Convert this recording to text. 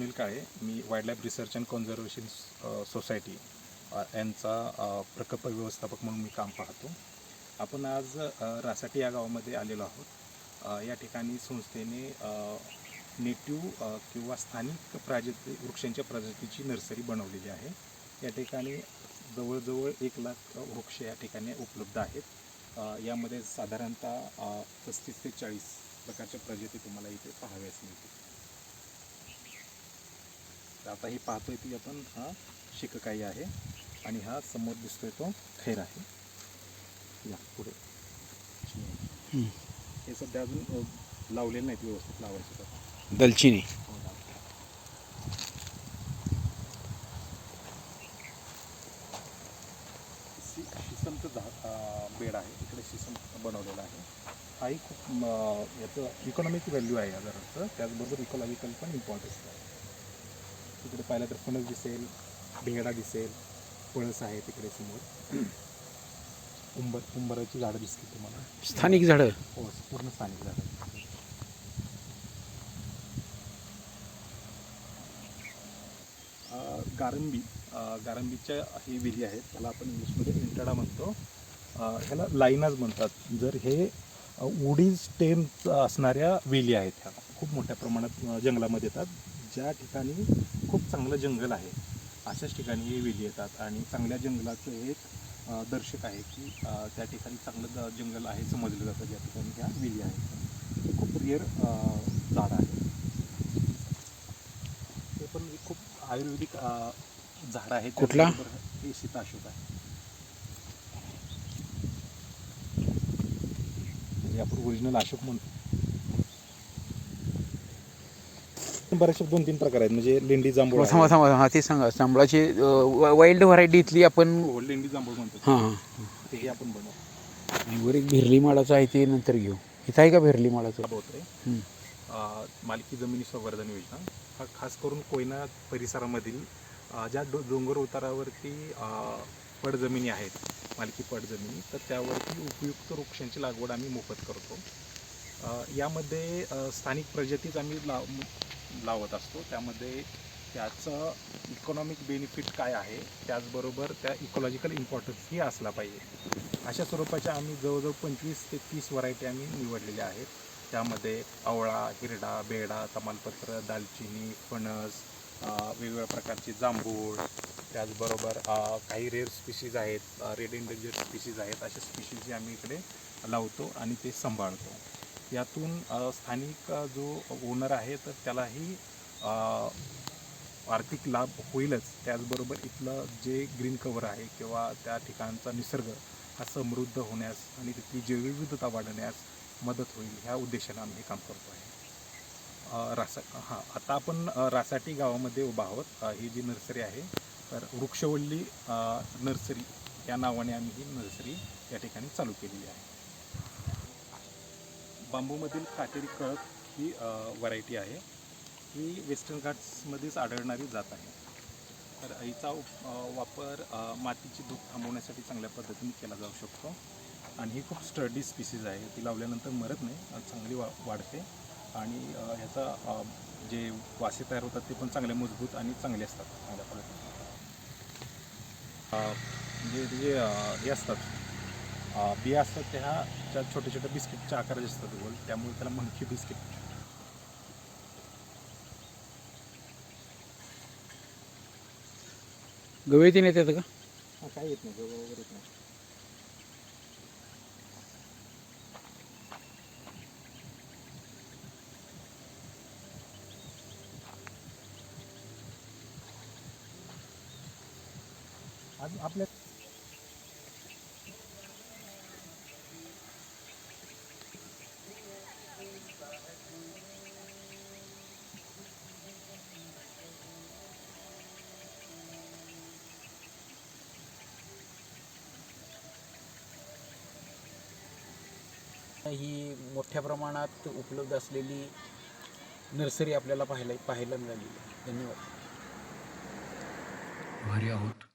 Sunil Kale me wildlife research and conservation society यांचा प्रकल्प व्यवस्थापक म्हणून मी काम पाहतो. आपण आज रासाटी या गावामध्ये आलेलो आहोत. या ठिकाणी संस्थेने नेटिव्ह किंवा स्थानिक प्राजती वृक्षांच्या प्रजातीची नर्सरी बनवलेली आहे. या ठिकाणी जवळजवळ एक लाख वृक्ष या ठिकाणी उपलब्ध आहेत. यामध्ये साधारणतः पस्तीस ते चाळीस प्रकारच्या प्रजाती तुम्हाला इथे पाहाव्यास मिळतील. तर आता ही पाहतोय ती आपण हा शिककाई आहे आणि हा समोर दिसतोय तो खैर आहे. या पुढे. हे सध्या अजून लावलेलं नाहीत व्यवस्थित लावायचे तर. दलचिनी. शी शिसमचं बेड आहे. इकडे शिसम बनवलेलं आहे. हाही खूप याचं इकॉनॉमिक व्हॅल्यू आहे या त्याचबरोबर इकॉलॉजिकल पण इम्पॉर्टन्स आहे. तिकडे पाहिलं तर फणस दिसेल भेगडा दिसेल पळस आहे तिकडे समोर. उंबर उंबराची झाडं दिसतील तुम्हाला. स्थानिक झाडं? हो पूर्ण स्थानिक झाडं. गारंबी गारंबीच्या ही वेली आहेत त्याला आपण इंग्लिशमध्ये इंटडा म्हणतो. ह्याला लाईनाज म्हणतात. जर हे उडी स्टेम असणाऱ्या वेली आहेत ह्या. खूप मोठ्या प्रमाणात जंगलामध्ये येतात. ज्या ठिकाणी खूप चांगलं जंगल आहे. अशाच ठिकाणी हे वेली येतात आणि चांगल्या जंगलाचं एक दर्शक आहे की त्या ठिकाणी चांगलं जंगल आहे समजलं जातं ज्या ठिकाणी ह्या वेली आहेत. खूप रिअर झाड आहे. हे पण एक खूप आयुर्वेदिक झाड आहे. कुठला? हे सीताशोक आहे. आपण ओरिजिनल अशोक म्हणतो. बरेचसे दोन तीन प्रकार आहेत. म्हणजे लेंडी जांभूळ थांबा आहे. थांबा हा ते सांगा. जांभळाची वाईल्ड व्हरायटी इथली आपण हो, लेंडी जांभूळ म्हणतो हां हां. तेही आपण बनवतो आणि वर एक भिरली माळाचं आहे ते नंतर घेऊ. इथं आहे का भिरली माळाचं? हं. मालकी जमिनी संवर्धन योजना. हा खास करून कोयना परिसरामधील ज्या डो डोंगर उतारावरती पडजमिनी आहेत मालकी पडजमिनी तर त्यावरती उपयुक्त वृक्षांची लागवड आम्ही मोफत करतो. यामध्ये स्थानिक प्रजातीच आम्ही लाव लावत असतो. त्यामध्ये त्याचं इकॉनॉमिक बेनिफिट काय आहे? त्याचबरोबर त्या इकॉलॉजिकल इम्पॉर्टन्सही असला पाहिजे. अशा स्वरूपाच्या आम्ही जवळजवळ पंचवीस ते तीस व्हरायटी आम्ही निवडलेल्या आहेत. त्यामध्ये आवळा हिरडा बेडा तमालपत्र दालचिनी फणस वेगवेगळ्या प्रकारचे जांभूळ त्याचबरोबर काही रेअर स्पीशीज आहेत रेड इंडेंजर स्पीशीज आहेत. अशा स्पीशीज आम्ही इकडे लावतो आणि ते सांभाळतो. यातून स्थानिक जो ओनर आहे तर त्यालाही आर्थिक लाभ होईलच. त्याचबरोबर इथलं जे ग्रीन कवर आहे किंवा त्या ठिकाणचा निसर्ग हा समृद्ध होण्यास आणि तिथली जैवविविधता वाढण्यास मदत होईल ह्या उद्देशाने आम्ही हे काम करतो आहे. रासा हां आता आपण रासाटी गावामध्ये उभा आहोत. ही जी नर्सरी आहे तर वृक्षवल्ली नर्सरी या नावाने आम्ही ही नर्सरी या ठिकाणी चालू केलेली आहे. बांबूमधील काटेरी कळक ही व्हरायटी आहे. ही वेस्टर्न घाट्समध्येच आढळणारी जात आहे. तर हिचा वापर मातीची धूप थांबवण्यासाठी चांगल्या पद्धतीने केला जाऊ शकतो. आणि ही खूप स्टडी स्पीसीज आहे. ती लावल्यानंतर मरत नाही चांगली वा वाढते. आणि ह्याचा जे वासे तयार होतात ते पण चांगले मजबूत आणि चांगले असतात. चांगल्या पद्धतीने म्हणजे जे हे असतात बिया असतात त्या छोट्या छोट्या बिस्किटच्या आकाराचे असतात गोल. त्यामुळे त्याला मंकी बिस्किट गवळे तीन येतात का? हा काय येत नाही गवळ वगैरे येत नाही. आज आपल्या ही मोठ्या प्रमाणात उपलब्ध असलेली नर्सरी आपल्याला पाहायला पाहायला मिळाली. धन्यवाद. भारी आहोत.